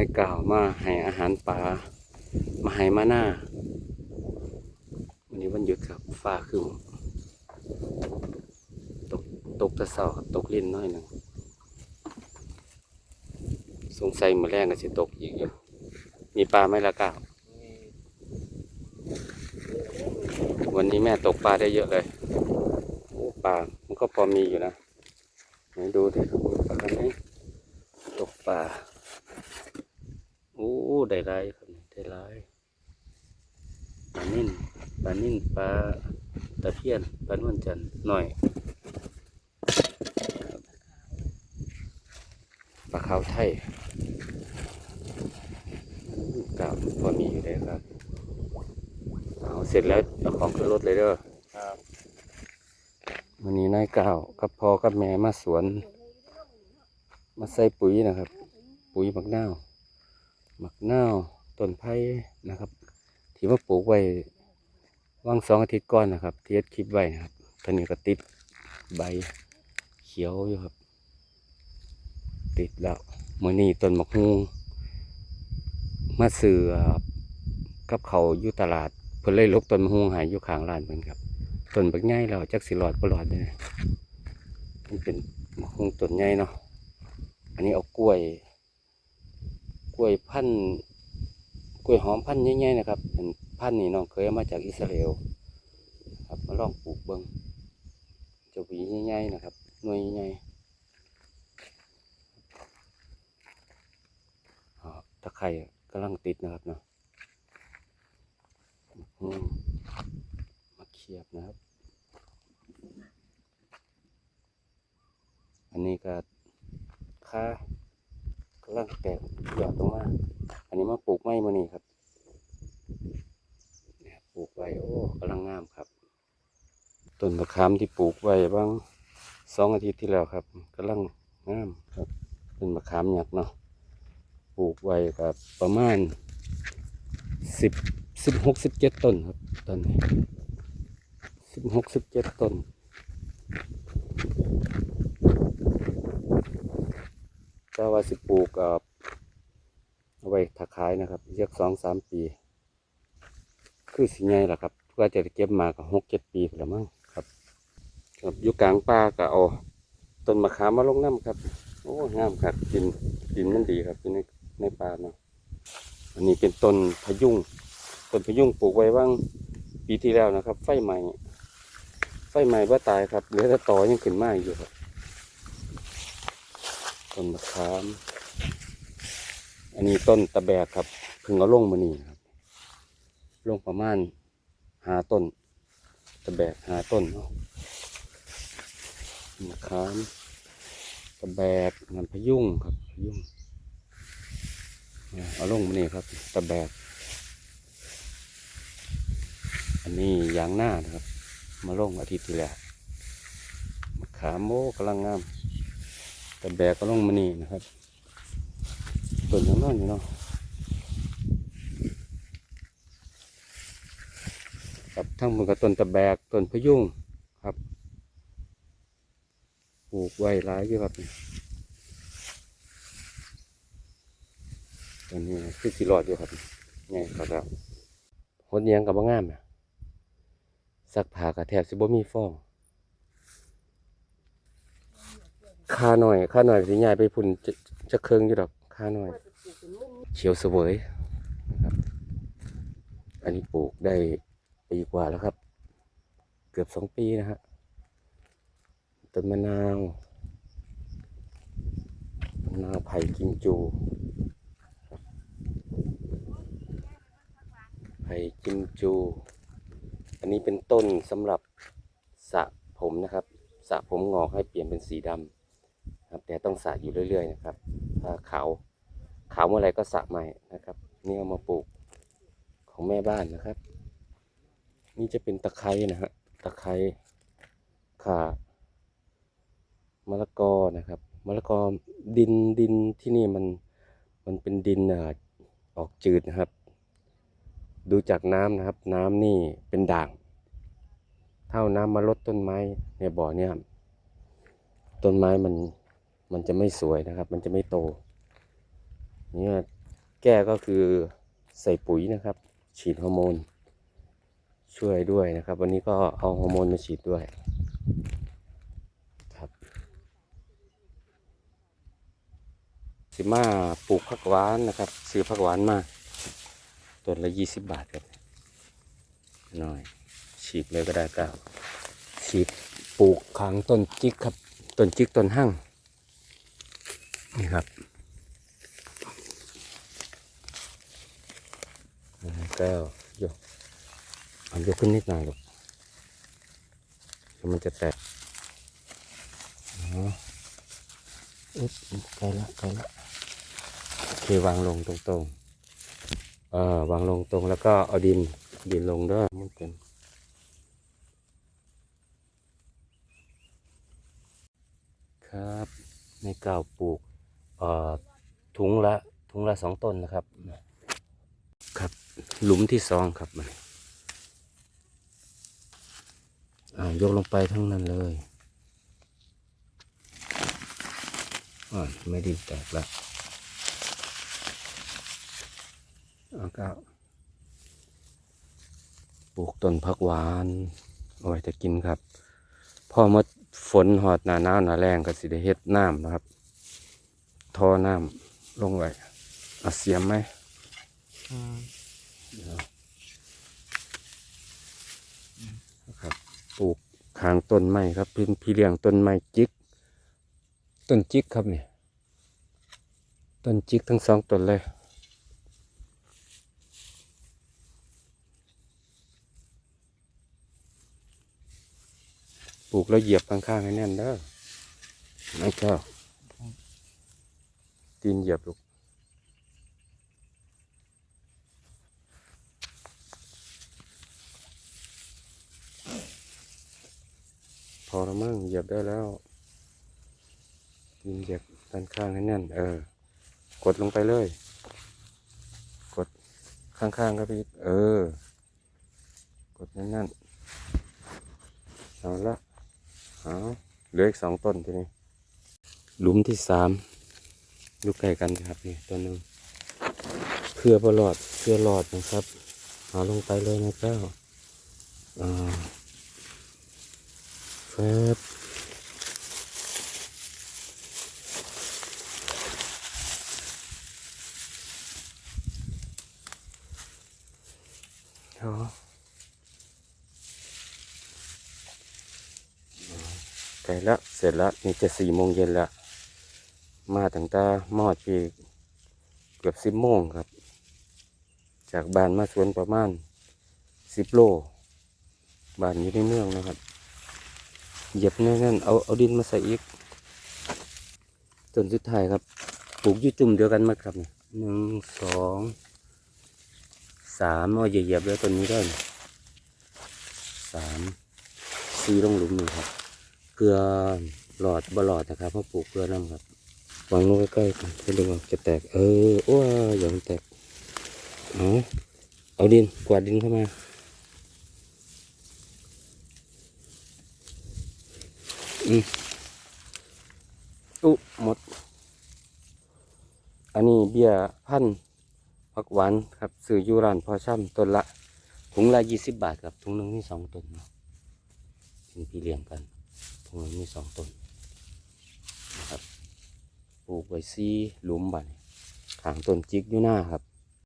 ายกล่าวมาให้อาหารปลามาให้มาหน้าวันนี้วันหยุดครับฟ้าครึ้มตกตกแตะเสาครับตกเล่นน้อยหนึ่งสงสัยมือแรงก็จะตกอีกอยู่มีปลาไหมละกล่าววันนี้แม่ตกปลาได้เยอะเลยโอ้ปลามันก็พอมีอยู่นะไหนดูดิปลาไหมตกปลา โอ้ได้หลายครับได้หลายปลานิ่นปลานิ่นปลาตะเพียนปลานวลจันหน่อยปลาขาวไทยกับพอมีอยู่เลยครับเอาเสร็จแล้วเอาของขึ้นรถเลยเด้อครับวันนี้นายก้าวกับพ่อกับแม่มาสวน มาใส่ปุ๋ยนะครับ ปุ๋ยมักนาว หมักนาวต้นไผ่นะครับ ที่ว่าปลูกไว้วางสองอาทิตย์ก่อนนะครับที่เฮ็ดคลิปไว้นะครับตอนนี้ก็ติดใบเขียวอยู่ครับ ติดแล้วมื่อนี้ต้นมะฮุงมาซื้อกับเขาอยู่ตลาดเพิ่นเลยลกต้นมะฮุงหายอยู่ข้างร้านเพิ่นครับต้นบักใหญ่แล้วจักสิรอดบ่รอดเด้อมันเป็นมะฮุงต้นใหญ่เนาะอันนี้เอากล้วย ล้วยพันธุ์กล้วยหอมพันธุ์ใหญ่ๆนะครับเป็นพันธุ์นี่น้องเคยมาจากอิสราเอลครับมาลองปลูกเบิ่งจะวีใหญ่ๆนะครับหน่วยใหญ่ๆอ๋อตะไคร่กำลังติดนะครับเนาะมมาเขียบนะครับ อันนี้ก็ค่า กำลังแตกยอดตรงมาอันนี้มาปลูกไม้มานี่ครับเนี่ยปลูกไว้โอ้กำลังงามครับ ต้นมะขามที่ปลูกไว้บ้างสองอาทิตย์ที่แล้วครับกำลังงามครับต้นมะขามหยักเนาะปลูกไว้กับประมาณสิบสิบหกสิบเจ็ดต้นครับต้นนี้สิบหกสิบเจ็ดต้น ก็ว่าสิปลูกเอาไว้ถักขายนะครับเรียกสองสามปี คือสิไงล่ะครับเพื่อจะเก็บมากับหกเจ็ดปีแล้วมั้งครับ ครับอยู่กลางป่าก็เอาต้นมะขามมาลงน้ำครับโอ้งามครับดินดินมันดีครับในในป่าเนาะอันนี้เป็นต้นพยุงต้นพยุงปลูกไว้ว่างปีที่แล้วนะครับ ไฟใหม่ไฟใหม่ว่าตายครับเหลือแต่ตอยังขึ้นมาอยู่ครับ ต้นมะขาม อันนี้ต้นตะแบกครับเพึ่งเอาลงมานี่ครับ ลงประมาณหาต้น ตะแบกหาต้นเนาะมะขามตะแบกงานพยุงครับพะยุงเนี่ยเอาลงมานี่ครับ ตะแบก อันนี้ยางหน้านะครับ มาลงอาทิตย์ที่แล้วมะขามโมกำลังงาม แต่แบกก็ลงมานี่นะครับต้นยังน้อยอยู่เนาะครับทั้งหมดกับต้นตะแบกต้นพยุงครับปลูกไว้หลายอยู่ครับต้นนี้คือสิรอดอยู่ครับไงครับแล้วหดเนียงกับว่างามอะซักผ้ากระแทบสิบ่มีฟอง ค่าหน่อยค่าหน่อยสิยายไปพุ่นจะจะเคืองอยู่ดอกค่าหน่อย เขียวเสวยนะครับ อันนี้ปลูกได้ปีกว่าแล้วครับ เกือบสองปีนะฮะต้นมะนาวมะนาวไผ่กิมจูไผ่กิมจู อันนี้เป็นต้นสำหรับสระผมนะครับสระผมงอกให้เปลี่ยนเป็นสีดำ ครับแต่ต้องสระอยู่เรื่อยๆนะครับถ้าขาวขาวเมื่อไรก็สระใหม่นะครับ นี่เอามาปลูกของแม่บ้านนะครับ นี่จะเป็นตะไคร้นะฮะตะไคร้ข่ามะละกอนะครับมะละกอดินดินที่นี่มันมันเป็นดินอออกจืดนะครับ ดูจากน้ำนะครับ น้ำนี่เป็นด่าง เท่าน้ำมาลดต้นไม้ในบ่อเนี่ยต้นไม้มัน มันจะไม่สวยนะครับ มันจะไม่โตเนี่ยแก้ก็คือใส่ปุ๋ยนะครับ ฉีดฮอร์โมน ช่วยด้วยนะครับ วันนี้ก็เอาฮอร์โมนมาฉีดด้วยครับสิมาปลูกผักหวานนะครับ ซื้อผักหวานมาต้นละยี่สิบบาทครับหน่อย ฉีดเลยก็ได้ก้าวฉีดปลูกขางต้นจิกครับต้นจิกต้นหั่ง นี่ครับแก้วยกอันยกขึ้นนิดหน่อยลูกเดี๋ยวมันจะแตกอ๋ออุ๊บใกลละใกลละโอเควางลงตรงๆ เออวางลงตรงแล้วก็เอาดินดินลงด้อมันเป็นครับในเก่าวปลูก ถุงละถุงละสองต้นนะครับ ครับหลุมที่สองครับมันอ่ายกลงไปทั้งนั้นเลยอ่าไม่ดินแตกแล้วเอาก็ปลูกต้นผักหวานเอาไว้จะกินครับ พอหมาฝนหอดหนาหนาวหนาแรงก็สิได้เฮ็ดน้ำนะครับ ท่อน้ำลงไว้เอาเสียมไหมนะครับปลูกขางต้นไม้ครับพี่พี่เลี้ยงต้นไม้จิก ต้นจิกครับเนี่ยต้นจิกทั้งสองต้นเลยปลูกแล้วเหยียบข้างๆให้แน่นเด้อไม่ชอบ ตีนเหยียบลูกพอแล้วมั้งเหยียบได้แล้วตีนเหยียบด้านข้างให้แน่น เออ กดลงไปเลย กดข้างๆครับพี่เออ กดแน่นๆเอาละเอาเหลืออีกสองต้นทีนี้หลุมที่สาม อยู่ใกล้กันครับนี่ต้นหนึ่งเพื่อบลอดเพื่อหลอดนะครับเอาลงไปเลยนะเจ้าแฟบเอาใกล้ละเสร็จละนี่จะสี่โมงเย็นละ มาตั้งแต่มอดปีเกือบสิบโมงครับ จากบ้านมาสวนประมาณสิบโลบ้านอยู่ในเมืองนะครับเหยียบแน่นๆเอาเอาดินมาใส่อีกต้นสุดท้ายครับปลูกอยุ่จุ่มเดียวกันมาครับหนึ่งสองสามเอาเหยียบๆแล้วต้นนี้ได้สามสี่ลงหลุมหนึ่งครับเกลือหลอดบหลอดนะครับเพราะปลูกเกลือน้ำครับ วางลงใกล้ๆกันเพื่อดึงออกจะแตก เออโอ้ยอย่ามันแตก เอาเอาดินกวาดดินเข้ามา อืมอุ๊หมด อันนี้เบี้ยพันผักหวานครับซื้อยูรานพอช่ำต้นละถุงละยี่สิบบาทครับถุงหนึ่งมีสองต้นเนเป็นพี่เลี้ยงกันตรงนี้มีสองต้น ลูกไว้ซีหลุมบัดนขางต้นจิกอยู่หน้าครับ